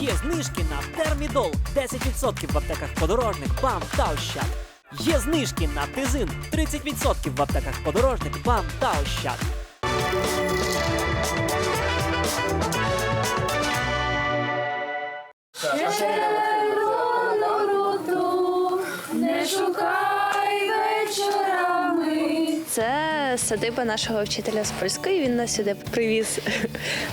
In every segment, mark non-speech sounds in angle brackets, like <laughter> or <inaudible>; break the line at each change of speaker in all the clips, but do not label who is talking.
Є знижки на термідол 10% в аптеках подорожник, БАМ та Ощад. Є знижки на тизин 30% в аптеках подорожник, БАМ та Ощад.
Це садиба нашого вчителя з польської. Він нас сюди привіз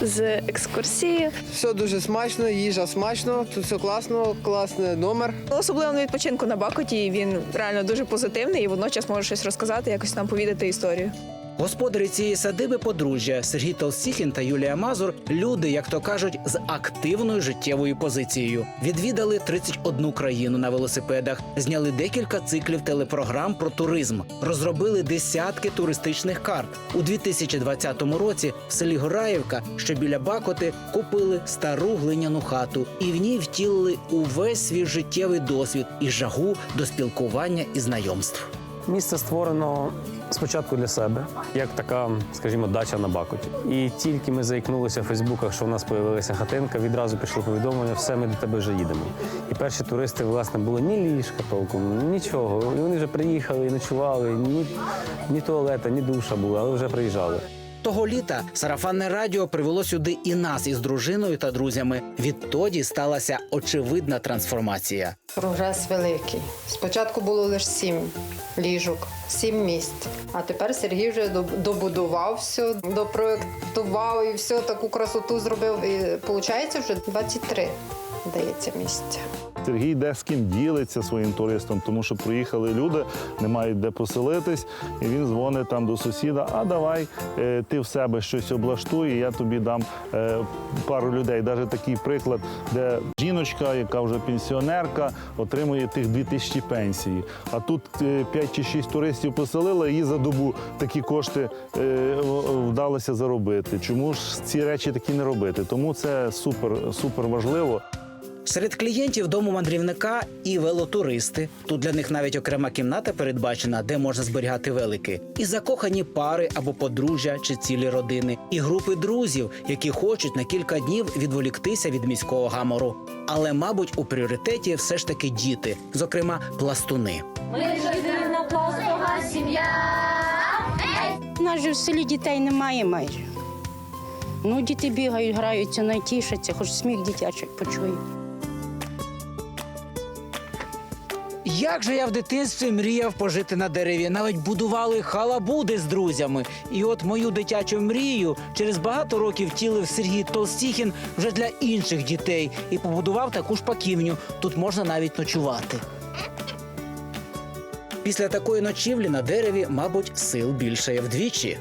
з екскурсії.
Все дуже смачно, їжа смачно, тут все класно, класний номер.
Особливо на відпочинку на Бакоті він реально дуже позитивний і водночас може щось розказати, якось нам повідати історію.
Господарі цієї садиби подружжя Сергій Толстіхін та Юлія Мазур люди, як то кажуть, з активною життєвою позицією. Відвідали 31 країну на велосипедах, зняли декілька циклів телепрограм про туризм, розробили десятки туристичних карт. У 2020 році в селі Гораївка, що біля Бакоти, купили стару глиняну хату і в ній втілили увесь свій життєвий досвід і жагу до спілкування і знайомств.
Місце створено спочатку для себе, як така, скажімо, дача на Бакуті. І тільки ми заікнулися в Фейсбуках, що в нас з'явилася хатинка, відразу пішло повідомлення, все, ми до тебе вже їдемо. І перші туристи, власне, були ні ліжка толком, нічого. І вони вже приїхали і ночували, ні, ні туалета, ні душа була, але вже приїжджали.
Того літа сарафанне радіо привело сюди і нас із дружиною та друзями. Відтоді сталася очевидна трансформація.
Прогрес великий. Спочатку було лише сім ліжок, сім місць. А тепер Сергій вже доб- добудував все, допроектував і все таку красоту зробив. І виходить вже 23, здається, місця.
Сергій де ділиться своїм туристом, тому що приїхали люди, не мають де поселитись, і він дзвонить там до сусіда. А давай е, ти в себе щось облаштуй, і я тобі дам е, пару людей. Навіть такий приклад, де жіночка, яка вже пенсіонерка, отримує тих 2000 пенсії. А тут 5 чи 6 туристів поселила, і їй за добу такі кошти е, вдалося заробити. Чому ж ці речі такі не робити? Тому це супер, супер важливо.
Серед клієнтів дому мандрівника і велотуристи. Тут для них навіть окрема кімната передбачена, де можна зберігати велики, і закохані пари або подружжя чи цілі родини, і групи друзів, які хочуть на кілька днів відволіктися від міського гамору. Але, мабуть, у пріоритеті все ж таки діти, зокрема пластуни.
Ми жодна пластова сім'я.
У нас же в селі дітей немає майже. Ну, діти бігають, граються, найтішаться, хоч сміх дитячий почує.
Як же я в дитинстві мріяв пожити на дереві, навіть будували халабуди з друзями. І от мою дитячу мрію через багато років втілив Сергій Толстіхін вже для інших дітей і побудував таку шпаківню. Тут можна навіть ночувати. Після такої ночівлі на дереві, мабуть, сил більше вдвічі.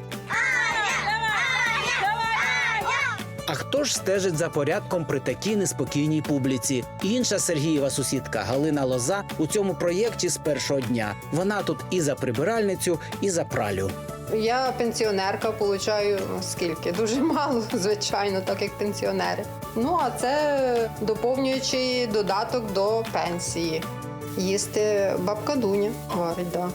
А хто ж стежить за порядком при такій неспокійній публіці? Інша Сергієва сусідка Галина Лоза у цьому проєкті з першого дня. Вона тут і за прибиральницю, і за пралю.
Я пенсіонерка, получаю скільки? Дуже <laughs> мало, звичайно, так як пенсіонери. Ну а це доповнюючий додаток до пенсії. Їсти бабка Дуня варить, да.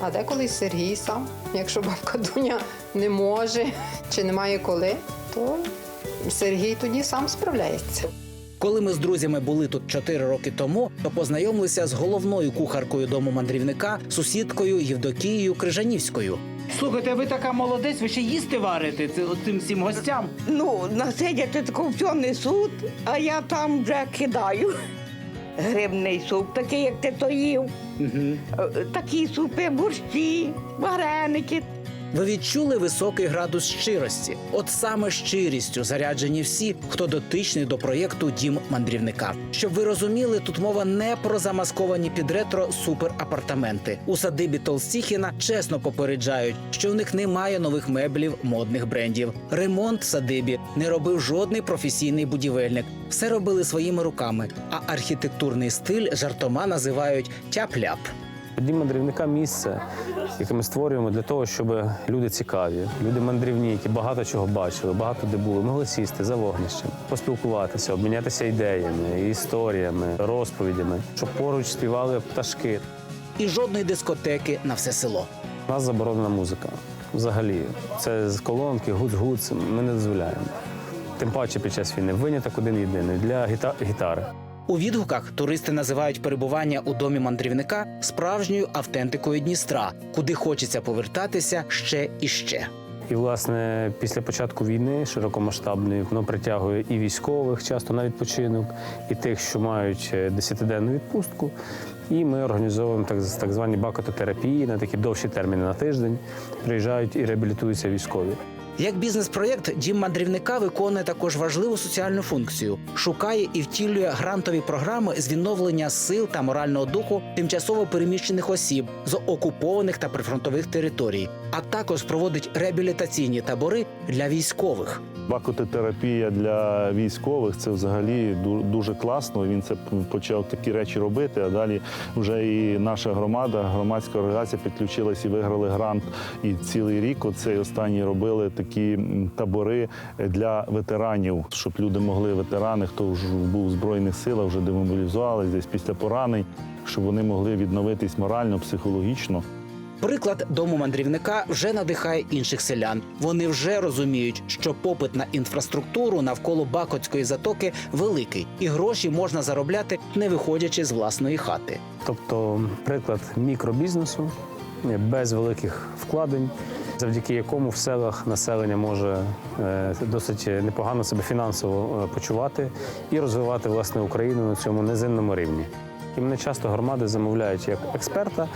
А деколи й Сергій сам. Якщо бабка Дуня не може чи не має коли, то Сергій тоді сам справляється.
Коли ми з друзями були тут чотири роки тому, то познайомилися з головною кухаркою дому мандрівника, сусідкою Євдокією Крижанівською. Слухайте, ви така молодець, ви ще їсти варите цим всім гостям.
Ну, насидяти таку все несуть, а я там вже кидаю. Грибний суп, такий, як ти то їв. Е, Такі супи, борщі, вареники.
Ви відчули високий градус щирості. От саме щирістю заряджені всі, хто дотичний до проєкту Дім мандрівника. Щоб ви розуміли, тут мова не про замасковані під ретро суперапартаменти. У садибі Толстіхіна чесно попереджають, що в них немає нових меблів, модних брендів. Ремонт в садибі не робив жодний професійний будівельник. Все робили своїми руками. А архітектурний стиль жартома називають тяп-ляп.
Дім мандрівника місце, яке ми створюємо для того, щоб люди цікаві, люди мандрівні, які багато чого бачили, багато де були, могли сісти за вогнищем, поспілкуватися, обмінятися ідеями, історіями, розповідями, щоб поруч співали пташки.
І жодної дискотеки на все село.
У нас заборонена музика. Взагалі, це з колонки, гуц-гуц, ми не дозволяємо. тим паче під час війни. Виняток один єдиний для гіта- гітари.
У відгуках туристи називають перебування у домі мандрівника справжньою автентикою Дністра, куди хочеться повертатися ще і ще.
І, власне, після початку війни широкомасштабної воно притягує і військових, часто на відпочинок, і тих, що мають е, десятиденну відпустку. І ми організовуємо так, так звані бакототерапії на такі довші терміни на тиждень. Приїжджають і реабілітуються військові.
Як бізнес-проєкт, дім мандрівника виконує також важливу соціальну функцію: шукає і втілює грантові програми з відновлення сил та морального духу тимчасово переміщених осіб з окупованих та прифронтових територій, а також проводить реабілітаційні табори для військових.
Бакототерапія для військових це взагалі ду- дуже класно. Він це почав такі речі робити. А далі вже і наша громада, громадська організація підключилась і виграли грант. І цілий рік оцей останній робили такі табори для ветеранів, щоб люди могли, ветерани, хто вже був в збройних силах, вже демобілізувалися десь після поранень, щоб вони могли відновитись морально, психологічно.
Приклад дому мандрівника вже надихає інших селян. Вони вже розуміють, що попит на інфраструктуру навколо Бакотської затоки великий, і гроші можна заробляти, не виходячи з власної хати.
Тобто приклад мікробізнесу е, без великих вкладень, завдяки якому в селах населення може е, досить непогано себе фінансово е, почувати і розвивати власне Україну на цьому низинному рівні. І мене часто громади замовляють як експерта.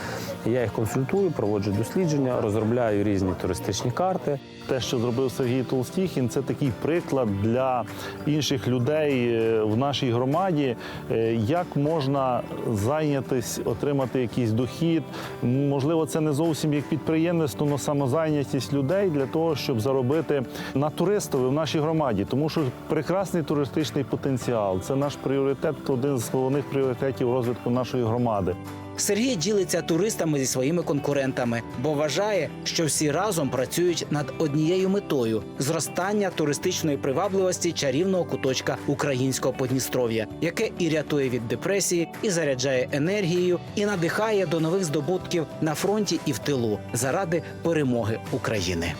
Я їх консультую, проводжу дослідження, розробляю різні туристичні карти.
Те, що зробив Сергій Толстіхін, це такий приклад для інших людей е, в нашій громаді, е, як можна зайнятись, отримати якийсь дохід. Можливо, це не зовсім як підприємництво, але самозайнятість людей для того, щоб заробити на туристові в нашій громаді. Тому що прекрасний туристичний потенціал це наш пріоритет, один з головних пріоритетів розвитку нашої громади.
Сергій ділиться туристами зі своїми конкурентами, бо вважає, що всі разом працюють над однією метою зростання туристичної привабливості чарівного куточка українського Подністров'я, яке і рятує від депресії, і заряджає енергією, і надихає до нових здобутків на фронті і в тилу заради перемоги України.